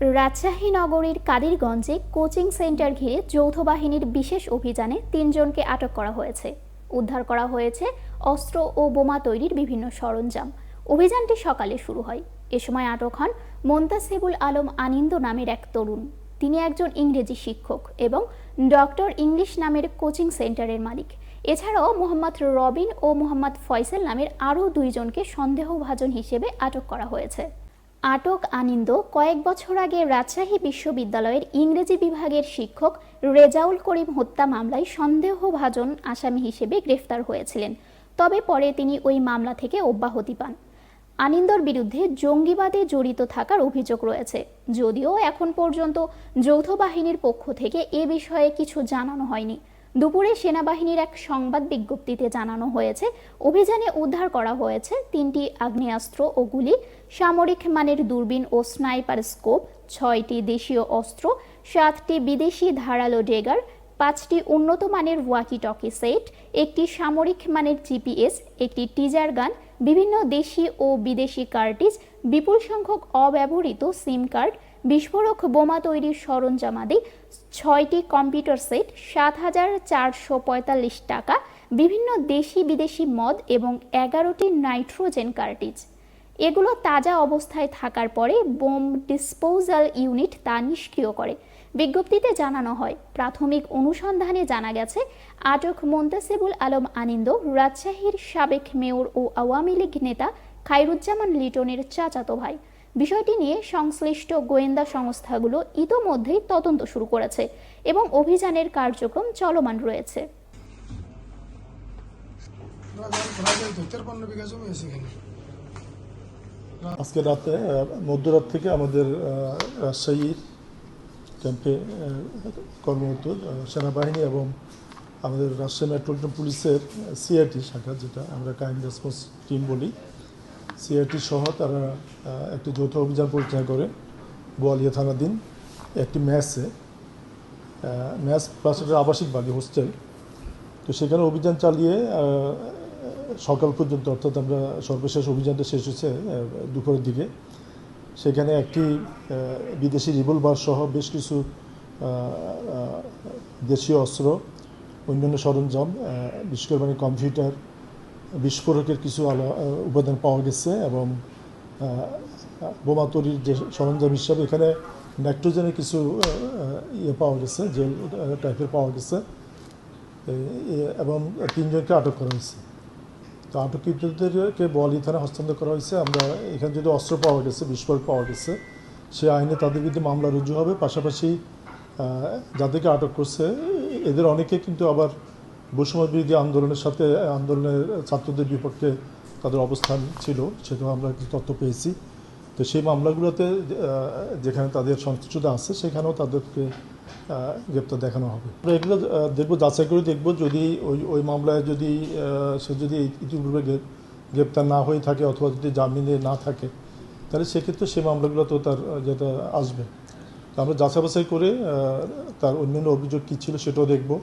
রাজশাহী নগরীর কাদিরগঞ্জে coaching centre ঘিরে যৌথ বাহিনীর বিশেষ অভিযানে তিনজনকে আটক করা হয়েছে। উদ্ধার করা হয়েছে অস্ত্র ও বোমা তৈরির বিভিন্ন সরঞ্জাম। অভিযানটি সকালে শুরু হয়। এ সময় আটক হন মোন্তাসিবুল আলম আনিন্দ নামের এক তরুণ। তিনি একজন ইংরেজি শিক্ষক এবং ডক্টর ইংলিশ নামের কোচিং সেন্টারের মালিক। এছাড়াও মোহাম্মদ রবিন ও মোহাম্মদ ফয়সাল নামের আরও দুইজনকে সন্দেহভাজন হিসেবে আটক করা হয়েছে। আটক আনিন্দ কয়েক বছর আগে রাজশাহী বিশ্ববিদ্যালয়ের ইংরেজি বিভাগের শিক্ষক রেজাউল করিম হত্যা মামলায় সন্দেহভাজন আসামি হিসেবে গ্রেফতার হয়েছিলেন। তবে পরে তিনি ওই মামলা থেকে অব্যাহতি পান। আনিন্দর বিরুদ্ধে জঙ্গিবাদে জড়িত থাকার অভিযোগ রয়েছে। যদিও এখন পর্যন্ত যৌথ বাহিনীর পক্ষ থেকে এ বিষয়ে কিছু জানানো হয়নি। দুপুরে সেনাবাহিনীর এক সংবাদ বিজ্ঞপ্তিতে জানানো হয়েছে, অভিযানে উদ্ধার করা হয়েছে তিনটি আগ্নেয়াস্ত্র ও গুলি, সামরিক মানের দূরবীন ও স্নাইপার স্কোপ, ছয়টি দেশীয় অস্ত্র, সাতটি বিদেশি ধারালো ডেগার পাঁচটি উন্নত মানের ওয়াকি টকি সেট, একটি সামরিক মানের জিপিএস, একটি টিজার গান, বিভিন্ন দেশি ও বিদেশি কার্টিজ, বিপুল সংখ্যক অব্যবহৃত সিম কার্ড বিস্ফোরক বোমা তৈরির সরঞ্জামাদি, ছয়টি কম্পিউটার সেট, সাত হাজার চারশো পঁয়তাল্লিশ টাকা, বিভিন্ন দেশি বিদেশি মদ এবং এগারোটি নাইট্রোজেন কার্টিজ। এগুলো তাজা অবস্থায় থাকার পরে বোম ডিসপোজাল ইউনিট তা নিষ্ক্রিয় করে। বিজ্ঞপ্তিতে জানানো হয়, প্রাথমিক অনুসন্ধানে জানা গেছে, আটক মোন্তাসিবুল আলম আনিন্দ, রাজশাহীর সাবেক মেয়র ও আওয়ামী লীগ নেতা খায়রুজ্জামান লিটনের চাচাতো ভাই। বিষয়টি নিয়ে সংশ্লিষ্ট গোয়েন্দা সংস্থাগুলো ইতোমধ্যেই তদন্ত শুরু করেছে এবং অভিযানের কার্যক্রম চলমান রয়েছে। আজকে রাতে মধ্যরাত থেকে আমাদের রাজশাহীর ক্যাম্পে কর্মরত সেনাবাহিনী এবং আমাদের রাজশাহী মেট্রোপলিটন পুলিশের সিআরটি শাখা, যেটা আমরা ক্রাইম রেসপন্স টিম বলি সিআরটি সহ তারা একটি যৌথ অভিযান পরিচালনা করে বোয়ালিয়া থানাধীন একটি ম্যাচে ম্যাচ প্লাস আবাসিক বাড়ি, হোস্টেল। তো সেখানে অভিযান চালিয়ে সকাল পর্যন্ত, অর্থাৎ আমরা সর্বশেষ অভিযানটা শেষ হয়েছে দুপুরের দিকে। সেখানে একটি বিদেশি রিভলভার সহ বেশ কিছু দেশীয় অস্ত্র, অন্যান্য সরঞ্জাম বিশেষ করে মানে কম্পিউটার বিস্ফোরকের কিছু উপাদান পাওয়া গেছে এবং বোমা তৈরির যে সরঞ্জাম হিসাবে এখানে নাইট্রোজেনের কিছু ইয়ে পাওয়া গেছে, জেল টাইপের পাওয়া গেছে। এবং তিনজনকে আটক করা হয়েছে। তো আটককৃতদেরকে বোয়ালি থানায় হস্তান্তর করা হয়েছে। আমরা এখানে যদি অস্ত্র পাওয়া গেছে, বিস্ফোরক পাওয়া গেছে, সে আইনে তাদের বিরুদ্ধে মামলা রুজু হবে। পাশাপাশি যাদেরকে আটক করছে, এদের অনেকে কিন্তু আবার বৈষম্য বিরোধী আন্দোলনের সাথে, আন্দোলনের ছাত্রদের বিপক্ষে তাদের অবস্থান ছিল সেটাও আমরা কিছু তথ্য পেয়েছি। তো সেই মামলাগুলোতে যেখানে তাদের সংশ্লিষ্টতা আছে, সেখানেও তাদেরকে গ্রেপ্তার দেখানো হবে। আমরা এগুলো দেখব, যাচাই করে দেখব, যদি ওই ওই মামলায় যদি সে যদি ইতিপূর্বে গ্রে- গ্রেপ্তার না হয়ে থাকে অথবা যদি জামিনে না থাকে, তাহলে সেক্ষেত্রে সেই মামলাগুলো তো তার, যেটা আসবে। তো আমরা যাচাই বাছাই করে তার অন্যান্য অভিযোগ কী ছিল সেটাও দেখব।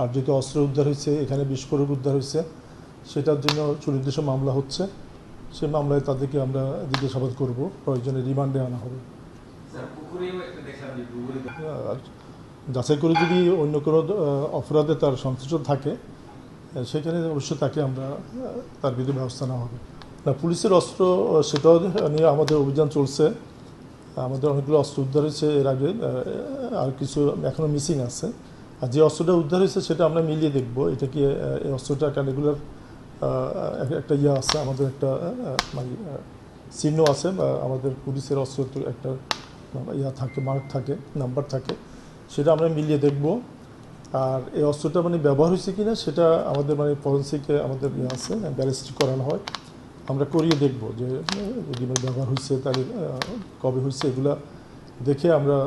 আর যদি অস্ত্র উদ্ধার হয়েছে এখানে বিস্ফোরক উদ্ধার হয়েছে। সেটার জন্য সুনির্দিষ্ট মামলা হচ্ছে। সেই মামলায় তাদেরকে আমরা জিজ্ঞাসাবাদ করব। প্রয়োজনে রিমান্ডে আনা হবে। যাচাই করে যদি অন্য কোনো অপরাধে তার সংশ্লিষ্ট থাকে সেখানে অবশ্যই তাকে আমরা তার বিরুদ্ধে ব্যবস্থা নেওয়া হবে। না পুলিশের অস্ত্র সেটাও নিয়ে আমাদের অভিযান চলছে। আমাদের অনেকগুলো অস্ত্র উদ্ধার হয়েছে। এর আগে আর কিছু এখনও মিসিং আছে। আর যে অস্ত্রটা উদ্ধার হয়েছে সেটা আমরা মিলিয়ে দেখব। এটা কি এই অস্ত্রটা ক্যাটেগুলার একটা ইয়ে আছে, আমাদের একটা মানে চিহ্ন আছে আমাদের পুলিশের অস্ত্র একটা ইয়া থাকে মার্ক থাকে নাম্বার থাকে, সেটা আমরা মিলিয়ে দেখব। আর এই অস্ত্রটা মানে ব্যবহার হয়েছে কি না সেটা আমাদের মানে ফরেন্সিকে আমাদের ইয়ে আছে ব্যালিস্টিক করানো হয়। আমরা করিয়ে দেখব যে যদি ব্যবহার হয়েছে তাহলে কবে হয়েছে, এগুলা দেখে আমরা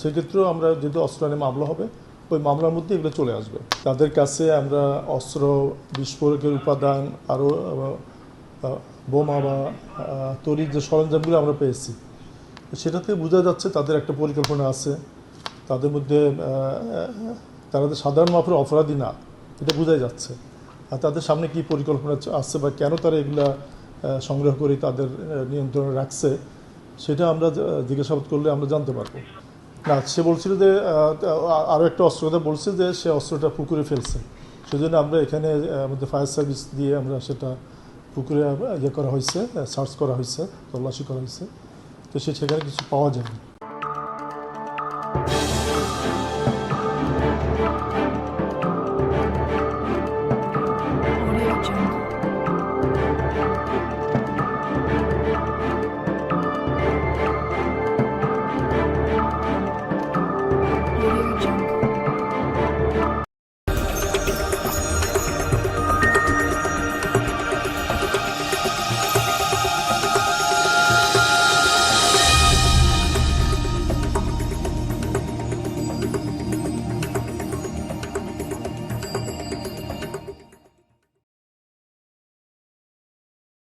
সেক্ষেত্রেও আমরা যেহেতু অস্ত্র আইনে মামলা হবে ওই মামলার মধ্যে এগুলো চলে আসবে। তাদের কাছে আমরা অস্ত্র, বিস্ফোরকের উপাদান আরও বোমা বা তৈরির যে সরঞ্জামগুলো আমরা পেয়েছি, সেটাতে বোঝা যাচ্ছে তাদের একটা পরিকল্পনা আছে। তাদের মধ্যে তারা সাধারণ মাপের অপরাধী না, এটা বোঝাই যাচ্ছে। আর তাদের সামনে কি পরিকল্পনা আছে বা কেন তারা এগুলা সংগ্রহ করে তাদের নিয়ন্ত্রণে রাখছে, সেটা আমরা জিজ্ঞাসাবাদ করলে আমরা জানতে পারব। না, সে বলছিল যে আরও একটা অস্ত্র। কথা বলছে যে, সে অস্ত্রটা পুকুরে ফেলছে। সেজন্য আমরা এখানে আমাদের ফায়ার সার্ভিস দিয়ে আমরা সেটা পুকুরে ইয়ে করা হয়েছে সার্চ করা হয়েছে, তল্লাশি করা হয়েছে। তো সে সেখানে কিছু পাওয়া যায়নি।